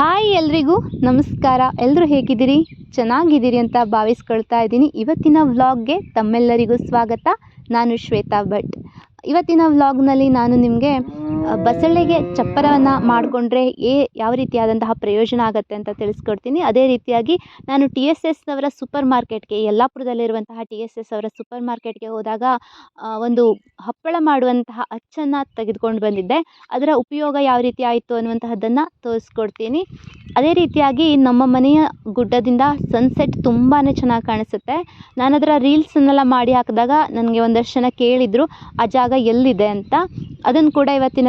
Hi ಎಲ್ರಿಗೂ, ನಮಸ್ಕಾರ. ಎಲ್ಲರೂ ಹೇಗಿದ್ದೀರಿ? ಚೆನ್ನಾಗಿದ್ದೀರಿ ಅಂತ ಭಾವಿಸ್ಕೊಳ್ತಾ ಇದ್ದೀನಿ. ಇವತ್ತಿನ ವ್ಲಾಗ್ಗೆ ತಮ್ಮೆಲ್ಲರಿಗೂ ಸ್ವಾಗತ. ನಾನು ಶ್ವೇತಾ ಭಟ್. ಇವತ್ತಿನ ವ್ಲಾಗ್ನಲ್ಲಿ ನಾನು ನಿಮಗೆ ಬಸಳೆಗೆ ಚಪ್ಪರವನ್ನು ಮಾಡಿಕೊಂಡ್ರೆ ಏ, ಯಾವ ರೀತಿಯಾದಂತಹ ಪ್ರಯೋಜನ ಆಗುತ್ತೆ ಅಂತ ತಿಳಿಸ್ಕೊಡ್ತೀನಿ. ಅದೇ ರೀತಿಯಾಗಿ ನಾನು ಟಿ ಎಸ್ ಎಸ್ ಅವರ ಸೂಪರ್ ಮಾರ್ಕೆಟ್ಗೆ, ಯಲ್ಲಾಪುರದಲ್ಲಿರುವಂತಹ ಟಿ ಎಸ್ ಎಸ್ ಅವರ ಸೂಪರ್ ಮಾರ್ಕೆಟ್ಗೆ ಹೋದಾಗ ಒಂದು ಹಪ್ಪಳ ಮಾಡುವಂತಹ ಅಚ್ಚನ್ನು ತೆಗೆದುಕೊಂಡು ಬಂದಿದ್ದೆ. ಅದರ ಉಪಯೋಗ ಯಾವ ರೀತಿ ಆಯಿತು ಅನ್ನುವಂತಹದ್ದನ್ನು ತೋರಿಸ್ಕೊಡ್ತೀನಿ. ಅದೇ ರೀತಿಯಾಗಿ ನಮ್ಮ ಮನೆಯ ಗುಡ್ಡದಿಂದ ಸನ್ಸೆಟ್ ತುಂಬಾ ಚೆನ್ನಾಗಿ ಕಾಣಿಸುತ್ತೆ. ನಾನು ಅದರ ರೀಲ್ಸನ್ನೆಲ್ಲ ಮಾಡಿ ಹಾಕಿದಾಗ, ನನಗೆ ಒಂದಷ್ಟು ಜನ ಕೇಳಿದರು, ಆ ಜಾಗ ಎಲ್ಲಿದೆ ಅಂತ ಅದನ್ನು ಕೂಡ ಇವತ್ತಿನ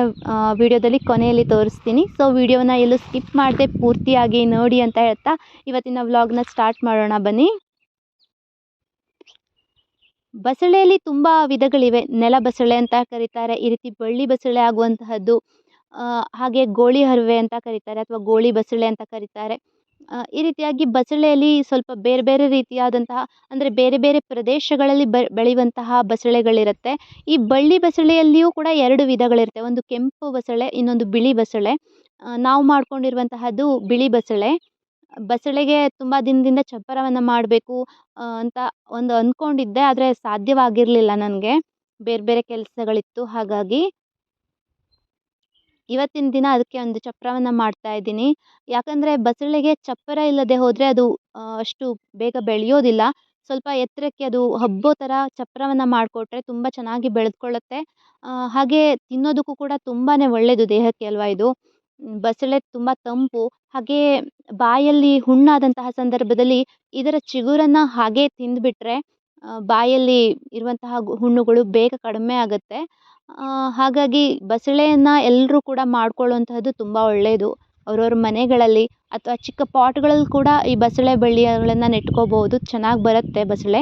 ವಿಡಿಯೋದಲ್ಲಿ ಕೊನೆಯಲ್ಲಿ ತೋರಿಸ್ತೀನಿ. ಸೊ ವಿಡಿಯೋನ ಎಲ್ಲೂ ಸ್ಕಿಪ್ ಮಾಡದೆ ಪೂರ್ತಿಯಾಗಿ ನೋಡಿ ಅಂತ ಹೇಳ್ತಾ ಇವತ್ತಿನ ವ್ಲಾಗ್ನ ಸ್ಟಾರ್ಟ್ ಮಾಡೋಣ ಬನ್ನಿ. ಬಸಳೆಯಲ್ಲಿ ತುಂಬ ವಿಧಗಳಿವೆ. ನೆಲ ಬಸಳೆ ಅಂತ ಕರೀತಾರೆ, ಈ ರೀತಿ ಬಳ್ಳಿ ಬಸಳೆ ಆಗುವಂತಹದ್ದು ಹಾಗೆ ಗೋಳಿ ಹರುವೆ ಅಂತ ಕರೀತಾರೆ ಅಥವಾ ಗೋಳಿ ಬಸಳೆ ಅಂತ ಕರೀತಾರೆ. ಈ ರೀತಿಯಾಗಿ ಬಸಳೆಯಲ್ಲಿ ಸ್ವಲ್ಪ ಬೇರೆ ಬೇರೆ ರೀತಿಯಾದಂತಹ, ಅಂದರೆ ಬೇರೆ ಬೇರೆ ಪ್ರದೇಶಗಳಲ್ಲಿ ಬ, ಬೆಳೆಯುವಂತಹ ಬಸಳೆಗಳಿರುತ್ತೆ. ಈ ಬಳ್ಳಿ ಬಸಳೆಯಲ್ಲಿಯೂ ಕೂಡ ಎರಡು ವಿಧಗಳಿರುತ್ತೆ. ಒಂದು ಕೆಂಪು ಬಸಳೆ, ಇನ್ನೊಂದು ಬಿಳಿ ಬಸಳೆ. ನಾವು ಮಾಡ್ಕೊಂಡಿರುವಂತಹದ್ದು ಬಿಳಿ ಬಸಳೆ. ಬಸಳೆಗೆ ತುಂಬ ದಿನದಿಂದ ಚಪ್ಪರವನ್ನು ಮಾಡಬೇಕು ಅಂತ ಒಂದು ಅಂದ್ಕೊಂಡಿದ್ದೆ ಆದರೆ ಸಾಧ್ಯವಾಗಿರಲಿಲ್ಲ ನನಗೆ. ಬೇರೆ ಬೇರೆ ಕೆಲಸಗಳಿತ್ತು, ಹಾಗಾಗಿ ಇವತ್ತಿನ ದಿನ ಅದಕ್ಕೆ ಒಂದು ಚಪ್ಪರವನ್ನು ಮಾಡ್ತಾ ಇದ್ದೀನಿ. ಯಾಕಂದರೆ ಬಸಳೆಗೆ ಚಪ್ಪರ ಇಲ್ಲದೆ ಹೋದರೆ ಅದು ಅಷ್ಟು ಬೇಗ ಬೆಳೆಯೋದಿಲ್ಲ. ಸ್ವಲ್ಪ ಎತ್ತರಕ್ಕೆ ಅದು ಹಬ್ಬೋ ಥರ ಚಪ್ಪರವನ್ನು ಮಾಡಿಕೊಟ್ರೆ ತುಂಬ ಚೆನ್ನಾಗಿ ಬೆಳೆದುಕೊಳ್ಳುತ್ತೆ. ಹಾಗೆ ತಿನ್ನೋದಕ್ಕೂ ಕೂಡ ತುಂಬಾ ಒಳ್ಳೆಯದು ದೇಹಕ್ಕೆ ಅಲ್ವಾ ಇದು. ಬಸಳೆ ತುಂಬ ತಂಪು. ಹಾಗೆ ಬಾಯಲ್ಲಿ ಹುಣ್ಣಾದಂತಹ ಸಂದರ್ಭದಲ್ಲಿ ಇದರ ಚಿಗುರನ್ನು ಹಾಗೆ ತಿಂದುಬಿಟ್ರೆ ಬಾಯಲ್ಲಿ ಇರುವಂತಹ ಹುಣ್ಣುಗಳು ಬೇಗ ಕಡಿಮೆ ಆಗುತ್ತೆ. ಹಾಗಾಗಿ ಬಸಳೆಯನ್ನು ಎಲ್ಲರೂ ಕೂಡ ಮಾಡ್ಕೊಳ್ಳುವಂತಹದ್ದು ತುಂಬ ಒಳ್ಳೆಯದು ಅವ್ರವ್ರ ಮನೆಗಳಲ್ಲಿ ಅಥವಾ ಚಿಕ್ಕ ಪಾಟ್ಗಳಲ್ಲಿ ಕೂಡ ಈ ಬಸಳೆ ಬಳ್ಳಿಗಳನ್ನು ನೆಟ್ಕೋಬೋದು ಚೆನ್ನಾಗಿ ಬರುತ್ತೆ ಬಸಳೆ.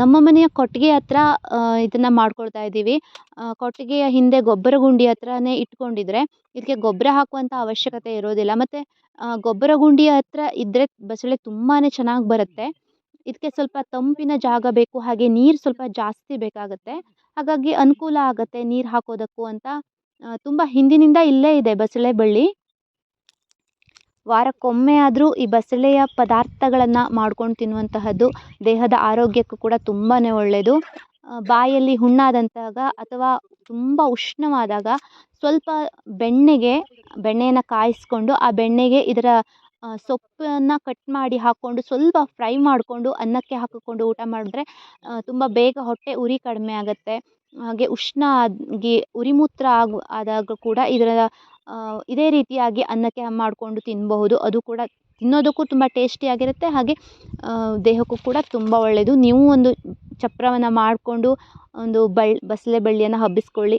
ನಮ್ಮ ಮನೆಯ ಕೊಟ್ಟಿಗೆ ಹತ್ರ ಇದನ್ನು ಮಾಡ್ಕೊಳ್ತಾ ಇದ್ದೀವಿ. ಕೊಟ್ಟಿಗೆಯ ಹಿಂದೆ ಗೊಬ್ಬರ ಗುಂಡಿ ಹತ್ರನೇ ಇಟ್ಕೊಂಡಿದ್ರೆ ಇದಕ್ಕೆ ಗೊಬ್ಬರ ಹಾಕುವಂಥ ಅವಶ್ಯಕತೆ ಇರೋದಿಲ್ಲ. ಮತ್ತು ಗೊಬ್ಬರ ಗುಂಡಿಯ ಹತ್ರ ಇದ್ದರೆ ಬಸಳೆ ತುಂಬಾ ಚೆನ್ನಾಗಿ ಬರುತ್ತೆ. ಇದಕ್ಕೆ ಸ್ವಲ್ಪ ತಂಪಿನ ಜಾಗ ಬೇಕು, ಹಾಗೆ ನೀರು ಸ್ವಲ್ಪ ಜಾಸ್ತಿ ಬೇಕಾಗುತ್ತೆ. ಹಾಗಾಗಿ ಅನುಕೂಲ ಆಗುತ್ತೆ ನೀರು ಹಾಕೋದಕ್ಕೂ ಅಂತ. ತುಂಬ ಹಿಂದಿನಿಂದ ಇಲ್ಲೇ ಇದೆ ಬಸಳೆ ಬಳ್ಳಿ. ವಾರಕ್ಕೊಮ್ಮೆ ಆದರೂ ಈ ಬಸಳೆಯ ಪದಾರ್ಥಗಳನ್ನು ಮಾಡ್ಕೊಂಡು ತಿನ್ನುವಂತಹದ್ದು ದೇಹದ ಆರೋಗ್ಯಕ್ಕೂ ಕೂಡ ತುಂಬಾ ಒಳ್ಳೆಯದು ಬಾಯಲ್ಲಿ ಹುಣ್ಣಾದಂತಾಗ ಅಥವಾ ತುಂಬ ಉಷ್ಣವಾದಾಗ ಸ್ವಲ್ಪ ಬೆಣ್ಣೆಗೆ, ಬೆಣ್ಣೆಯನ್ನು ಕಾಯಿಸ್ಕೊಂಡು ಆ ಬೆಣ್ಣೆಗೆ ಇದರ ಸೊಪ್ಪನ್ನು ಕಟ್ ಮಾಡಿ ಹಾಕ್ಕೊಂಡು ಸ್ವಲ್ಪ ಫ್ರೈ ಮಾಡಿಕೊಂಡು ಅನ್ನಕ್ಕೆ ಹಾಕಿಕೊಂಡು ಊಟ ಮಾಡಿದ್ರೆ ತುಂಬ ಬೇಗ ಹೊಟ್ಟೆ ಉರಿ ಕಡಿಮೆ ಆಗುತ್ತೆ. ಹಾಗೆ ಉಷ್ಣ ಆಗಿ ಉರಿಮೂತ್ರ ಆಗು, ಆದಾಗ ಕೂಡ ಇದರ ಇದೇ ರೀತಿಯಾಗಿ ಅನ್ನಕ್ಕೆ ಮಾಡಿಕೊಂಡು ತಿನ್ನಬಹುದು ಅದು ಕೂಡ ತಿನ್ನೋದಕ್ಕೂ ತುಂಬ ಟೇಸ್ಟಿಯಾಗಿರುತ್ತೆ ಹಾಗೆ ದೇಹಕ್ಕೂ ಕೂಡ ತುಂಬ ಒಳ್ಳೆಯದು ನೀವು ಒಂದು ಚಪ್ಪರವನ್ನು ಮಾಡಿಕೊಂಡು ಒಂದು ಬಳ್ ಬಸಳೆ ಬಳ್ಳಿಯನ್ನು ಹಬ್ಬಿಸ್ಕೊಳ್ಳಿ.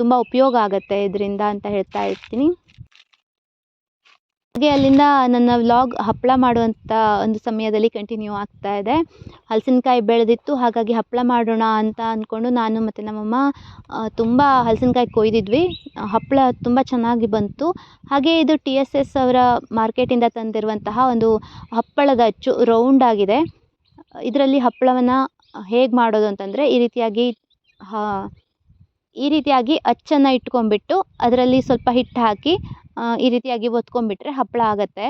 ತುಂಬ ಉಪಯೋಗ ಆಗುತ್ತೆ ಇದರಿಂದ ಅಂತ ಹೇಳ್ತಾ ಇರ್ತೀನಿ. ಹಾಗೆ ಅಲ್ಲಿಂದ ನನ್ನ ವ್ಲಾಗ್ ಹಪ್ಪಳ ಮಾಡುವಂಥ ಒಂದು ಸಮಯದಲ್ಲಿ ಕಂಟಿನ್ಯೂ ಆಗ್ತಾ ಇದೆ. ಹಲಸಿನಕಾಯಿ ಬೆಳೆದಿತ್ತು, ಹಾಗಾಗಿ ಹಪ್ಪಳ ಮಾಡೋಣ ಅಂತ ಅಂದ್ಕೊಂಡು ನಾನು ಮತ್ತು ನಮ್ಮಮ್ಮ ತುಂಬ ಹಲಸಿನಕಾಯಿ ಕೊಯ್ದಿದ್ವಿ. ಹಪ್ಪಳ ತುಂಬ ಚೆನ್ನಾಗಿ ಬಂತು. ಹಾಗೆ ಇದು ಟಿ ಎಸ್ ಎಸ್ ಅವರ ಮಾರ್ಕೆಟಿಂದ ತಂದಿರುವಂತಹ ಒಂದು ಹಪ್ಪಳದ ಅಚ್ಚು ರೌಂಡ್ ಆಗಿದೆ. ಇದರಲ್ಲಿ ಹಪ್ಪಳವನ್ನು ಹೇಗೆ ಮಾಡೋದು ಅಂತಂದರೆ, ಈ ರೀತಿಯಾಗಿ ಈ ರೀತಿಯಾಗಿ ಅಚ್ಚನ್ನು ಇಟ್ಕೊಂಡ್ಬಿಟ್ಟು, ಅದರಲ್ಲಿ ಸ್ವಲ್ಪ ಹಿಟ್ಟು ಹಾಕಿ ಈ ರೀತಿಯಾಗಿ ಒತ್ಕೊಂಡ್ಬಿಟ್ರೆ ಹಪ್ಪಳ ಆಗುತ್ತೆ.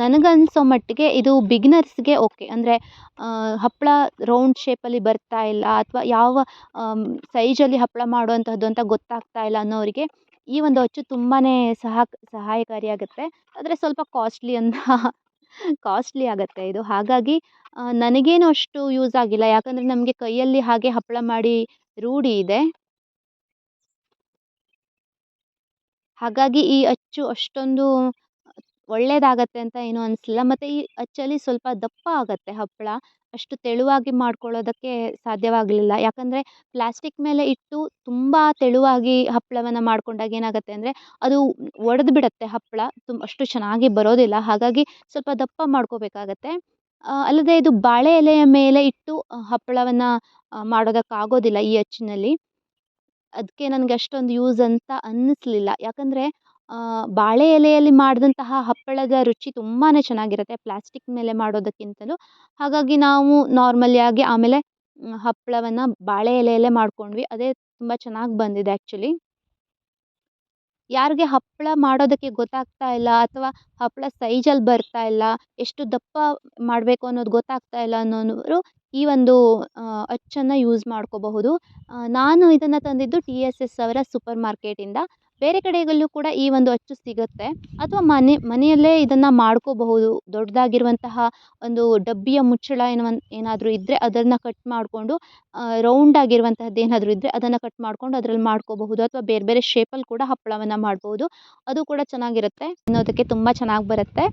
ನನಗನ್ಸೋ ಮಟ್ಟಿಗೆ ಇದು ಬಿಗಿನರ್ಸ್ಗೆ ಓಕೆ. ಅಂದರೆ ಹಪ್ಪಳ ರೌಂಡ್ ಶೇಪಲ್ಲಿ ಬರ್ತಾ ಇಲ್ಲ ಅಥವಾ ಯಾವ ಸೈಜಲ್ಲಿ ಹಪ್ಪಳ ಮಾಡುವಂಥದ್ದು ಅಂತ ಗೊತ್ತಾಗ್ತಾ ಇಲ್ಲ ಅನ್ನೋರಿಗೆ ಈ ಒಂದು ಅಚ್ಚು ತುಂಬಾ ಸಹ ಸಹಾಯಕಾರಿಯಾಗುತ್ತೆ. ಆದರೆ ಸ್ವಲ್ಪ ಕಾಸ್ಟ್ಲಿ ಅಂತ, ಕಾಸ್ಟ್ಲಿ ಆಗುತ್ತೆ ಇದು. ಹಾಗಾಗಿ ನನಗೇನು ಅಷ್ಟು ಯೂಸ್ ಆಗಿಲ್ಲ. ಯಾಕಂದರೆ ನಮಗೆ ಕೈಯಲ್ಲಿ ಹಾಗೆ ಹಪ್ಪಳ ಮಾಡಿ ರೂಢಿ ಇದೆ. ಹಾಗಾಗಿ ಈ ಅಚ್ಚು ಅಷ್ಟೊಂದು ಒಳ್ಳೆಯದಾಗತ್ತೆ ಅಂತ ಏನೂ ಅನಿಸಲಿಲ್ಲ ಮತ್ತು ಈ ಅಚ್ಚಲ್ಲಿ ಸ್ವಲ್ಪ ದಪ್ಪ ಆಗುತ್ತೆ ಹಪ್ಪಳ. ಅಷ್ಟು ತೆಳುವಾಗಿ ಮಾಡ್ಕೊಳ್ಳೋದಕ್ಕೆ ಸಾಧ್ಯವಾಗಲಿಲ್ಲ. ಯಾಕಂದರೆ ಪ್ಲಾಸ್ಟಿಕ್ ಮೇಲೆ ಇಟ್ಟು ತುಂಬ ತೆಳುವಾಗಿ ಹಪ್ಪಳವನ್ನು ಮಾಡ್ಕೊಂಡಾಗ ಏನಾಗುತ್ತೆ ಅಂದರೆ ಅದು ಒಡೆದು ಬಿಡತ್ತೆ ಹಪ್ಪಳ. ತುಂಬ ಅಷ್ಟು ಚೆನ್ನಾಗಿ ಬರೋದಿಲ್ಲ. ಹಾಗಾಗಿ ಸ್ವಲ್ಪ ದಪ್ಪ ಮಾಡ್ಕೋಬೇಕಾಗತ್ತೆ. ಅಲ್ಲದೆ ಇದು ಬಾಳೆ ಎಲೆಯ ಮೇಲೆ ಇಟ್ಟು ಹಪ್ಪಳವನ್ನು ಮಾಡೋದಕ್ಕಾಗೋದಿಲ್ಲ ಈ ಅಚ್ಚಿನಲ್ಲಿ. ಅದಕ್ಕೆ ನನಗೆ ಅಷ್ಟೊಂದು ಯೂಸ್ ಅಂತ ಅನ್ನಿಸ್ಲಿಲ್ಲ. ಯಾಕಂದರೆ ಬಾಳೆ ಎಲೆಯಲ್ಲಿ ಮಾಡಿದಂತಹ ಹಪ್ಪಳದ ರುಚಿ ತುಂಬಾ ಚೆನ್ನಾಗಿರುತ್ತೆ. ಪ್ಲಾಸ್ಟಿಕ್ ಮೇಲೆ ಮಾಡೋದಕ್ಕಿಂತಲೂ. ಹಾಗಾಗಿ ನಾವು ನಾರ್ಮಲಿಯಾಗಿ ಆಮೇಲೆ, ಹಪ್ಪಳವನ್ನು ಬಾಳೆ ಎಲೆಯಲ್ಲೇ ಮಾಡ್ಕೊಂಡ್ವಿ. ಅದೇ ತುಂಬ ಚೆನ್ನಾಗಿ ಬಂದಿದೆ ಆ್ಯಕ್ಚುಲಿ ಯಾರಿಗೆ ಹಪ್ಪಳ ಮಾಡೋದಕ್ಕೆ ಗೊತ್ತಾಗ್ತಾ ಇಲ್ಲ ಅಥವಾ ಹಪ್ಪಳ ಸೈಜಲ್ಲಿ ಬರ್ತಾ ಇಲ್ಲ, ಎಷ್ಟು ದಪ್ಪ ಮಾಡಬೇಕು ಅನ್ನೋದು ಗೊತ್ತಾಗ್ತಾ ಇಲ್ಲ ಅನ್ನೋರು ಈ ಒಂದು ಅಚ್ಚನ್ನು ಯೂಸ್ ಮಾಡ್ಕೋಬಹುದು. ನಾನು ಇದನ್ನು ತಂದಿದ್ದು ಟಿ ಎಸ್ ಎಸ್ ಅವರ ಸೂಪರ್ ಮಾರ್ಕೆಟಿಂದ ಬೇರೆ ಕಡೆಗಳಲ್ಲೂ ಕೂಡ ಈ ಒಂದು ಅಚ್ಚು ಸಿಗುತ್ತೆ. ಅಥವಾ ಮನೆ, ಮನೆಯಲ್ಲೇ ಇದನ್ನು ಮಾಡ್ಕೋಬಹುದು. ದೊಡ್ಡದಾಗಿರುವಂತಹ ಒಂದು ಡಬ್ಬಿಯ ಮುಚ್ಚಳ ಏನು ಏನಾದರೂ ಇದ್ದರೆ ಅದನ್ನು ಕಟ್ ಮಾಡಿಕೊಂಡು ರೌಂಡ್ ಆಗಿರುವಂತಹದ್ದು ಏನಾದರೂ ಇದ್ದರೆ ಅದನ್ನು ಕಟ್ ಮಾಡಿಕೊಂಡು ಅದ್ರಲ್ಲಿ ಮಾಡ್ಕೋಬಹುದು. ಅಥವಾ ಬೇರೆ ಬೇರೆ ಶೇಪಲ್ಲಿ ಕೂಡ ಹಪ್ಪಳವನ್ನು ಮಾಡ್ಬೋದು. ಅದು ಕೂಡ ಚೆನ್ನಾಗಿರುತ್ತೆ. ಅನ್ನೋದಕ್ಕೆ ತುಂಬ ಚೆನ್ನಾಗಿ ಬರುತ್ತೆ.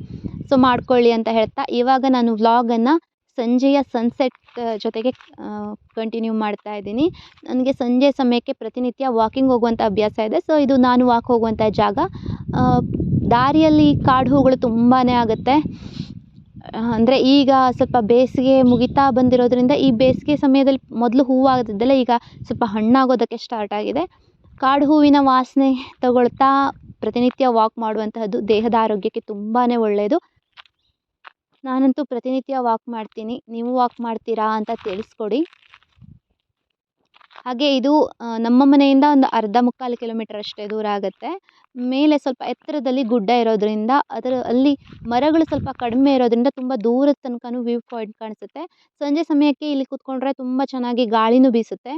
ಸೊ ಮಾಡ್ಕೊಳ್ಳಿ ಅಂತ ಹೇಳ್ತಾ ಇವಾಗ ನಾನು ವ್ಲಾಗನ್ನು ಸಂಜೆಯ ಸನ್ಸೆಟ್ ಜೊತೆಗೆ ಕಂಟಿನ್ಯೂ ಮಾಡ್ತಾ ಇದ್ದೀನಿ. ನನಗೆ ಸಂಜೆ ಸಮಯಕ್ಕೆ ಪ್ರತಿನಿತ್ಯ ವಾಕಿಂಗ್ ಹೋಗುವಂಥ ಅಭ್ಯಾಸ ಇದೆ. ಸೊ ಇದು ನಾನು ವಾಕ್ ಹೋಗುವಂಥ ಜಾಗ. ದಾರಿಯಲ್ಲಿ ಕಾಡು ಹೂಗಳು ತುಂಬಾ ಆಗುತ್ತೆ. ಅಂದರೆ ಈಗ ಸ್ವಲ್ಪ ಬೇಸಿಗೆ ಮುಗಿತಾ ಬಂದಿರೋದ್ರಿಂದ ಈ ಬೇಸಿಗೆ ಸಮಯದಲ್ಲಿ ಮೊದಲು ಹೂವಾಗದಿದ್ದಲ್ಲ ಈಗ ಸ್ವಲ್ಪ ಹಣ್ಣಾಗೋದಕ್ಕೆ ಸ್ಟಾರ್ಟ್ ಆಗಿದೆ. ಕಾಡು ಹೂವಿನ ವಾಸನೆ ತಗೊಳ್ತಾ ಪ್ರತಿನಿತ್ಯ ವಾಕ್ ಮಾಡುವಂತಹದ್ದು ದೇಹದ ಆರೋಗ್ಯಕ್ಕೆ ತುಂಬಾ ಒಳ್ಳೆಯದು ನಾನಂತೂ ಪ್ರತಿನಿತ್ಯ ವಾಕ್ ಮಾಡ್ತೀನಿ. ನೀವು ವಾಕ್ ಮಾಡ್ತೀರಾ ಅಂತ ತಿಳಿಸ್ಕೊಡಿ. ಹಾಗೆ ಇದು ನಮ್ಮ ಮನೆಯಿಂದ ಒಂದು ಅರ್ಧ ಮುಕ್ಕಾಲು ಕಿಲೋಮೀಟರ್ ಅಷ್ಟೇ ದೂರ ಆಗುತ್ತೆ. ಮೇಲೆ ಸ್ವಲ್ಪ ಎತ್ತರದಲ್ಲಿ ಗುಡ್ಡ ಇರೋದರಿಂದ ಅದರ, ಅಲ್ಲಿ ಮರಗಳು ಸ್ವಲ್ಪ ಕಡಿಮೆ ಇರೋದರಿಂದ ತುಂಬ ದೂರದ ತನಕನೂ ವ್ಯೂ ಪಾಯಿಂಟ್ ಕಾಣಿಸುತ್ತೆ. ಸಂಜೆ ಸಮಯಕ್ಕೆ ಇಲ್ಲಿ ಕೂತ್ಕೊಂಡ್ರೆ ತುಂಬ ಚೆನ್ನಾಗಿ ಗಾಳಿನೂ ಬೀಸುತ್ತೆ.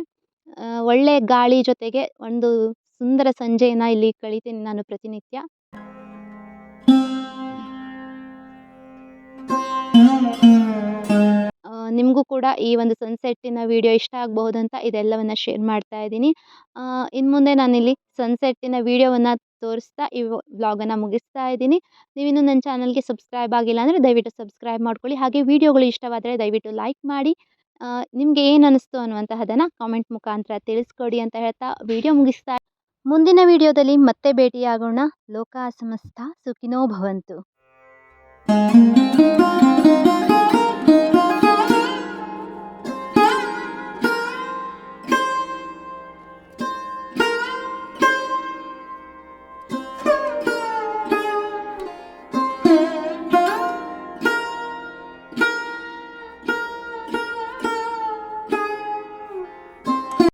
ಒಳ್ಳೆಯ ಗಾಳಿ ಜೊತೆಗೆ ಒಂದು ಸುಂದರ ಸಂಜೆಯನ್ನು ಇಲ್ಲಿ ಕಳಿತೀನಿ ನಾನು ಪ್ರತಿನಿತ್ಯ. ನಿಮಗೂ ಕೂಡ ಈ ಒಂದು ಸನ್ಸೆಟ್ಟಿನ ವೀಡಿಯೋ ಇಷ್ಟ ಆಗಬಹುದಂತ ಇದೆಲ್ಲವನ್ನು ಶೇರ್ ಮಾಡ್ತಾ ಇದ್ದೀನಿ. ಇನ್ನು ಮುಂದೆ ನಾನಿಲ್ಲಿ ಸನ್ಸೆಟ್ಟಿನ ವೀಡಿಯೋವನ್ನು ತೋರಿಸ್ತಾ ಈ ವ್ಲಾಗನ್ನು ಮುಗಿಸ್ತಾ ಇದ್ದೀನಿ. ನೀವಿನ್ನೂ ನನ್ನ ಚಾನಲ್ಗೆ ಸಬ್ಸ್ಕ್ರೈಬ್ ಆಗಿಲ್ಲ ಅಂದರೆ ದಯವಿಟ್ಟು ಸಬ್ಸ್ಕ್ರೈಬ್ ಮಾಡ್ಕೊಳ್ಳಿ. ಹಾಗೆ ವೀಡಿಯೋಗಳು ಇಷ್ಟವಾದರೆ ದಯವಿಟ್ಟು ಲೈಕ್ ಮಾಡಿ. ನಿಮಗೆ ಏನು ಅನ್ನಿಸ್ತು ಅನ್ನುವಂತಹದನ್ನು ಕಾಮೆಂಟ್ ಮುಖಾಂತರ ತಿಳಿಸ್ಕೊಡಿ ಅಂತ ಹೇಳ್ತಾ ವೀಡಿಯೋ ಮುಗಿಸ್ತಾ ಮುಂದಿನ ವೀಡಿಯೋದಲ್ಲಿ ಮತ್ತೆ ಭೇಟಿಯಾಗೋಣ. ಲೋಕ ಸಮಸ್ತ ಸುಖಿನೋ ಭವಂತು.